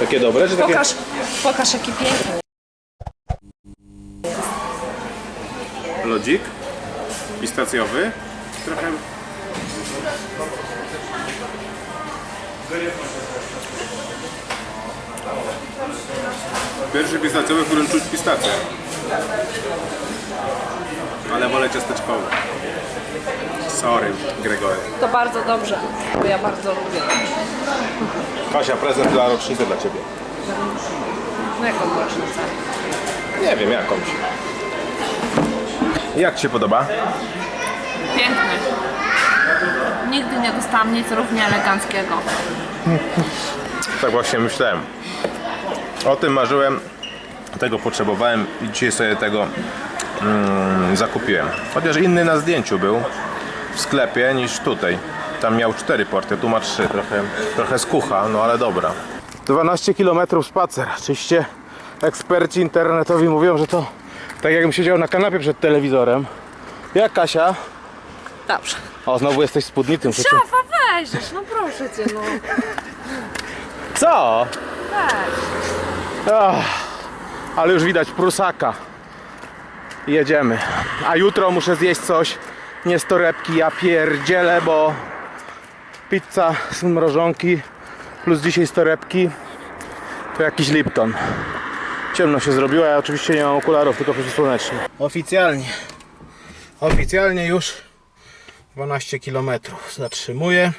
Takie dobre, czy takie... Pokaż, pokaż jaki piękny. Lodzik pistacjowy. Trochę... Pierwszy pistacjowy, w którym czuć pistację. Ale wolę ciasteczkowy. Sorry, Gregory. To bardzo dobrze, bo ja bardzo lubię. Kasia, prezent dla rocznicy dla Ciebie. No jaką rocznicę? Nie wiem, jakąś. Jak Ci się podoba? Piękny. Nigdy nie dostałam nic równie eleganckiego. Tak właśnie myślałem. O tym marzyłem, tego potrzebowałem i dzisiaj sobie tego mm, zakupiłem. Chociaż inny na zdjęciu był w sklepie niż tutaj. Tam miał cztery porty, tu ma trzy. Trochę, trochę skucha, no ale dobra. 12 km spacer. Oczywiście eksperci internetowi mówią, że to tak jakbym siedział na kanapie przed telewizorem. Jak Kasia? Dobrze. O, znowu jesteś spódnitym. Szafa weź, no proszę cię, no. Co? Weź. Ach, ale już widać prusaka. Jedziemy. A jutro muszę zjeść coś. Nie z torebki, ja pierdzielę, bo pizza z mrożonki plus dzisiaj z torebki to jakiś Lipton. Ciemno się zrobiło, ja oczywiście nie mam okularów, tylko przeciwsłoneczne. Oficjalnie. Oficjalnie już 12 km zatrzymuję.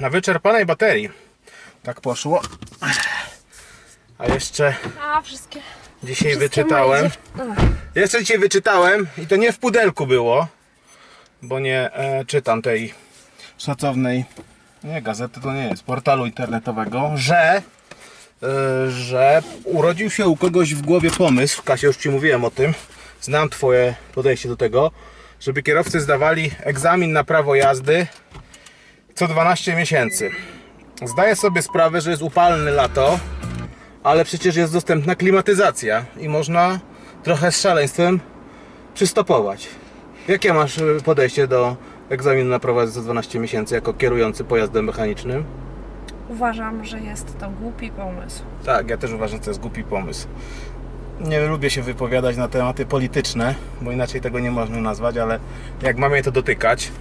Na wyczerpanej baterii. Tak poszło. A jeszcze A, wszystkie. Dzisiaj wszystkie wyczytałem. Jeszcze dzisiaj wyczytałem i to nie w pudelku było, bo nie e, czytam tej szacownej, nie gazety to nie jest, portalu internetowego, że, e, że urodził się u kogoś w głowie pomysł, Kasia już Ci mówiłem o tym, znam Twoje podejście do tego, żeby kierowcy zdawali egzamin na prawo jazdy co 12 miesięcy. Zdaję sobie sprawę, że jest upalne lato, ale przecież jest dostępna klimatyzacja i można trochę z szaleństwem przystopować. Jakie masz y, podejście do egzaminu na jazdy za 12 miesięcy jako kierujący pojazdem mechanicznym? Uważam, że jest to głupi pomysł. Tak, ja też uważam, że to jest głupi pomysł. Nie lubię się wypowiadać na tematy polityczne, bo inaczej tego nie można nazwać, ale jak ma mnie to dotykać,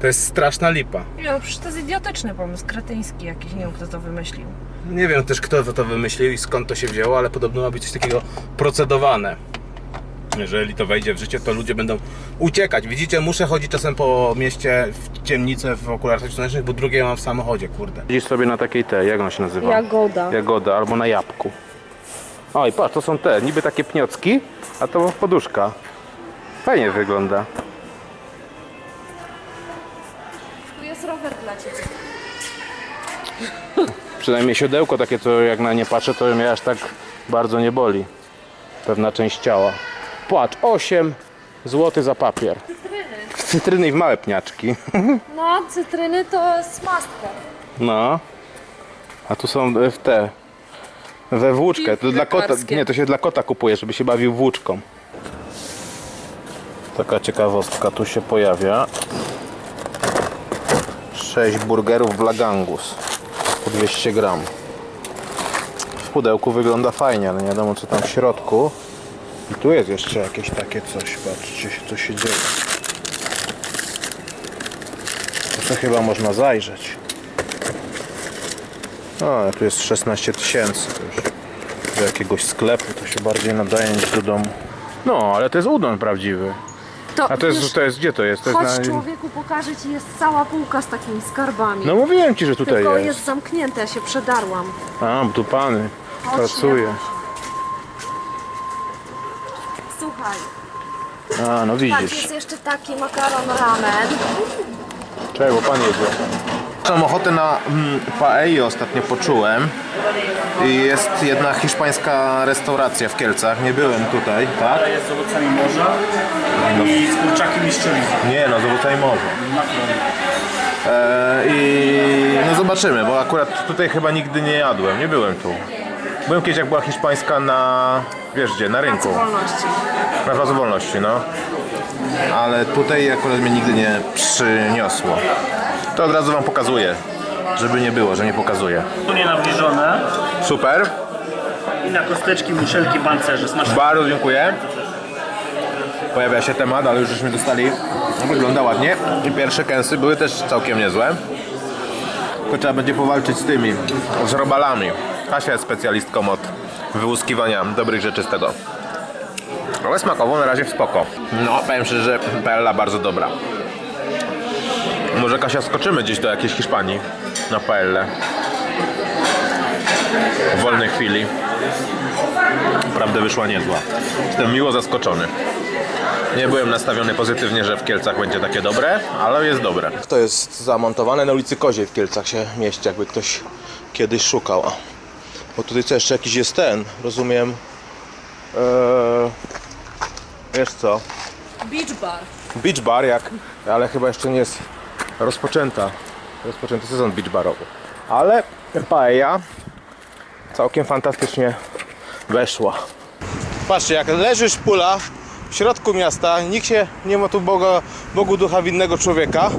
to jest straszna lipa. Nie, no przecież to jest idiotyczny pomysł, kretyński jakiś, nie wiem kto to wymyślił. Nie wiem też kto to wymyślił i skąd to się wzięło, ale podobno ma być coś takiego procedowane. Jeżeli to wejdzie w życie, to ludzie będą uciekać. Widzicie, muszę chodzić czasem po mieście w ciemnicę w okularach słonecznych, bo drugie mam w samochodzie, kurde. Widzisz sobie na takiej te, jak on się nazywa? Jagoda. Jagoda albo na jabłku. Oj, patrz, to są te, niby takie pniocki, a to poduszka. Fajnie wygląda. Przynajmniej siodełko takie, co jak na nie patrzę, to mnie aż tak bardzo nie boli. Pewna część ciała. Płacz, 8 zł za papier. Cytryny. Cytryny i w małe pniaczki. No, cytryny to jest mastka. No. A tu są e, w te. We włóczkę. To dla kota. Nie, to się dla kota kupuje, żeby się bawił włóczką. Taka ciekawostka tu się pojawia. 6 burgerów w Lagangus. Po 200 gram. W pudełku wygląda fajnie, ale nie wiadomo co tam w środku. I tu jest jeszcze jakieś takie coś. Patrzcie, co się dzieje. To chyba można zajrzeć. Ale tu jest 16 tysięcy. Do jakiegoś sklepu to się bardziej nadaje niż do domu. No, ale to jest udon prawdziwy. To, A to jest, wiesz, to jest gdzie to jest? To Chodź jest na... człowieku, pokażę Ci, jest cała półka z takimi skarbami. No mówiłem ci, że tutaj Tylko jest. jest zamknięte, ja się przedarłam. A, bo tu pany Chodź, pracuje. Janusz. Słuchaj, A, no tak, widzisz. jest jeszcze taki makaron ramen. Czekaj, bo pan jedzie. Mam ochotę na mm, paella ostatnio poczułem. I jest jedna hiszpańska restauracja w Kielcach. Nie byłem tutaj, tak? jest z owocami morza i z kurczakiem i szczeliną. Nie no, z owocami morza. E, I no zobaczymy, bo akurat tutaj chyba nigdy nie jadłem, nie byłem tu. Byłem kiedyś jak była hiszpańska na, wiesz gdzie, na rynku. Wolności. Na Placu Wolności, no. Ale tutaj akurat mnie nigdy nie przyniosło. To od razu wam pokazuję. żeby nie było, że nie pokazuje. Tu nie nawilżone. Super, I na kosteczki muszelki pancerze. Smaczne. bardzo dziękuję. Pojawia się temat, ale już żeśmy dostali. Wygląda ładnie. I pierwsze kęsy były też całkiem niezłe. Tylko trzeba będzie powalczyć z tymi, z robalami. Kasia jest specjalistką od wyłuskiwania dobrych rzeczy z tego. Ale smakowo na razie w spoko. No, powiem szczerze, że paella bardzo dobra. Może Kasia skoczymy gdzieś do jakiejś Hiszpanii na paellę. W wolnej chwili. Naprawdę wyszła niezła. Jestem miło zaskoczony. Nie byłem nastawiony pozytywnie, że w Kielcach będzie takie dobre, ale jest dobre. To jest zamontowane na ulicy Koziej w Kielcach się mieści, jakby ktoś kiedyś szukał. Bo tutaj co jeszcze jakiś jest ten, rozumiem. Eee, wiesz co? Beach bar. Beach bar, jak, ale chyba jeszcze nie jest rozpoczęta. Rozpoczęty sezon beach barowy. Ale paella całkiem fantastycznie weszła. Patrzcie, jak leżysz pula w środku miasta, nikt się nie ma tu Boga, Bogu ducha winnego człowieka,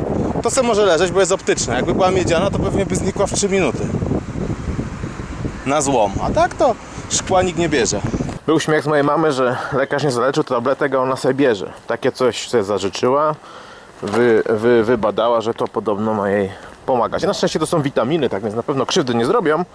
to se może leżeć, bo jest optyczna. Jakby była miedziana, to pewnie by znikła w 3 minuty. Na złom. A tak to szkła nikt nie bierze. Był śmiech z mojej mamy, że lekarz nie zaleczył tabletek, a ona sobie bierze. Takie coś sobie zażyczyła, wy, wy, wybadała, że to podobno ma jej pomagać. Na szczęście to są witaminy, tak więc na pewno krzywdy nie zrobią.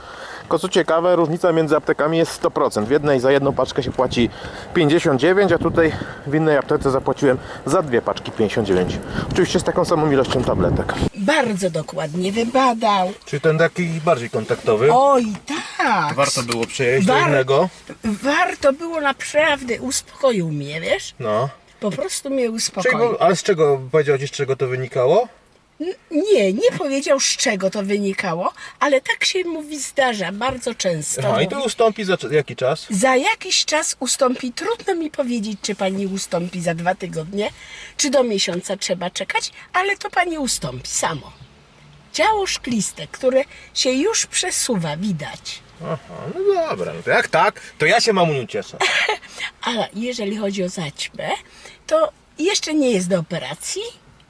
Tylko co ciekawe, różnica między aptekami jest 100%. W jednej za jedną paczkę się płaci 59, a tutaj w innej aptece zapłaciłem za dwie paczki 59. Oczywiście z taką samą ilością tabletek. Bardzo dokładnie wybadał. Czyli ten taki bardziej kontaktowy. Oj, tak. Warto było przejść do innego. Warto było naprawdę, uspokoił mnie, wiesz? No. Po prostu mnie uspokoił. ale z czego, powiedział Ci z czego to wynikało? Nie, nie powiedział z czego to wynikało, ale tak się mówi zdarza bardzo często. Aha, i to ustąpi za jaki czas? Za jakiś czas ustąpi. Trudno mi powiedzieć, czy pani ustąpi za dwa tygodnie, czy do miesiąca trzeba czekać, ale to pani ustąpi samo. Ciało szkliste, które się już przesuwa, widać. Aha, no dobra, no to jak tak, to ja się mamuniu cieszę. A jeżeli chodzi o zaćmę, to jeszcze nie jest do operacji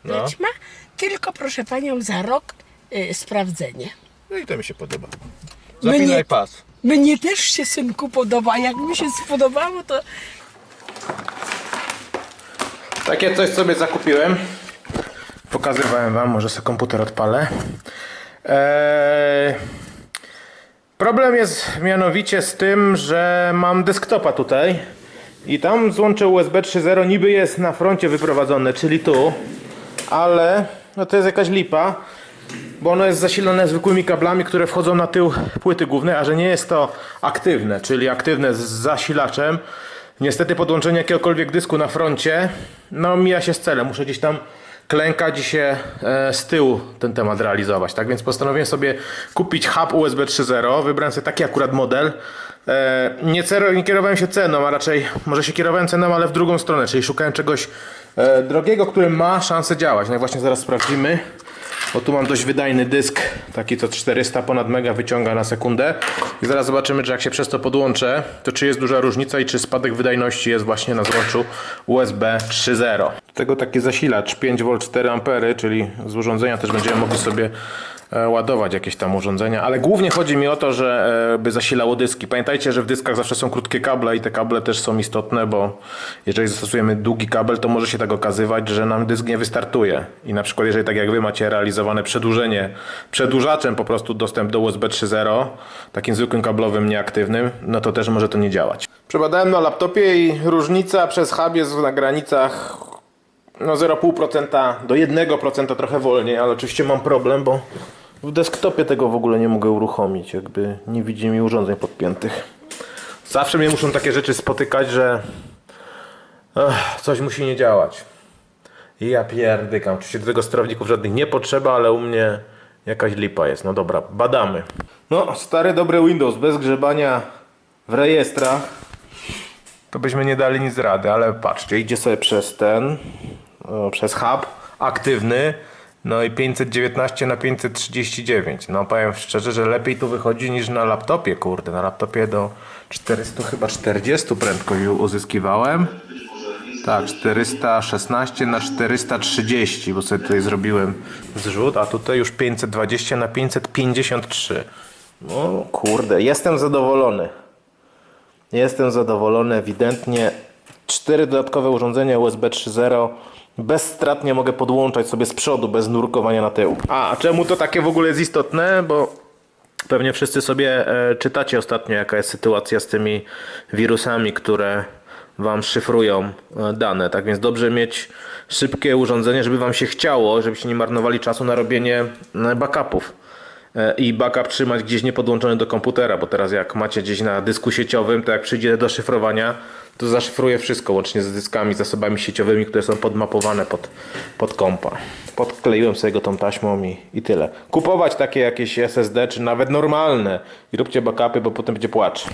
No. zaćma, tylko proszę panią za rok y, sprawdzenie. No i to mi się podoba. Mnie- Zapinaj pas. Mnie też się synku podoba. Jak mi się spodobało, to Takie coś sobie zakupiłem. Pokazywałem wam, może sobie komputer odpalę. Eee, problem jest mianowicie z tym, że mam desktopa tutaj i tam złącze USB 3.0 niby jest na froncie wyprowadzone, czyli tu, ale no to jest jakaś lipa, bo ono jest zasilane zwykłymi kablami, które wchodzą na tył płyty głównej, a że nie jest to aktywne, czyli aktywne z zasilaczem. Niestety podłączenie jakiegokolwiek dysku na froncie, no mija się z celem. Muszę gdzieś tam klękać i się e, z tyłu ten temat realizować. Tak więc postanowiłem sobie kupić hub USB 3.0. Wybrałem sobie taki akurat model. E, nie, nie kierowałem się ceną, a raczej może się kierowałem ceną, ale w drugą stronę, czyli szukałem czegoś e, drogiego, który ma szansę działać. No i właśnie zaraz sprawdzimy. Bo tu mam dość wydajny dysk, taki co 400 ponad mega wyciąga na sekundę. I zaraz zobaczymy, czy jak się przez to podłączę, to czy jest duża różnica i czy spadek wydajności jest właśnie na złączu USB 3.0. Do tego taki zasilacz 5V 4A, czyli z urządzenia też będziemy mogli sobie ładować jakieś tam urządzenia, ale głównie chodzi mi o to, że e, by zasilało dyski. Pamiętajcie, że w dyskach zawsze są krótkie kable i te kable też są istotne, bo jeżeli zastosujemy długi kabel, to może się tak okazywać, że nam dysk nie wystartuje. I na przykład jeżeli tak jak wy macie realizowane przedłużenie przedłużaczem po prostu dostęp do USB 3.0, takim zwykłym kablowym nieaktywnym, no to też może to nie działać. Przebadałem na laptopie i różnica przez hub jest na granicach no 0,5% do 1% trochę wolniej, ale oczywiście mam problem, bo w desktopie tego w ogóle nie mogę uruchomić, jakby nie widzi mi urządzeń podpiętych. Zawsze mnie muszą takie rzeczy spotykać, że ech, coś musi nie działać. I ja pierdykam. Oczywiście do tego sterowników żadnych nie potrzeba, ale u mnie jakaś lipa jest. No dobra, badamy. No, stary dobry Windows, bez grzebania w rejestrach to byśmy nie dali nic rady, ale patrzcie, idzie sobie przez ten, przez hub aktywny, no i 519 na 539. No powiem szczerze, że lepiej tu wychodzi niż na laptopie, kurde. Na laptopie do 400 chyba 40 prędkość uzyskiwałem. Tak, 416 na 430, bo sobie tutaj zrobiłem zrzut, a tutaj już 520 na 553. No kurde, jestem zadowolony. Jestem zadowolony, ewidentnie. Cztery dodatkowe urządzenia USB 3.0. Bezstratnie mogę podłączać sobie z przodu, bez nurkowania na tył. A czemu to takie w ogóle jest istotne? Bo pewnie wszyscy sobie e, czytacie ostatnio, jaka jest sytuacja z tymi wirusami, które Wam szyfrują e, dane. Tak więc dobrze mieć szybkie urządzenie, żeby Wam się chciało, żebyście nie marnowali czasu na robienie e, backupów i backup trzymać gdzieś niepodłączony do komputera, bo teraz jak macie gdzieś na dysku sieciowym, to jak przyjdzie do szyfrowania, to zaszyfruje wszystko, łącznie z dyskami, zasobami sieciowymi, które są podmapowane pod, pod kompa. Podkleiłem sobie go tą taśmą i, i tyle. Kupować takie jakieś SSD, czy nawet normalne i róbcie backupy, bo potem będzie płacz.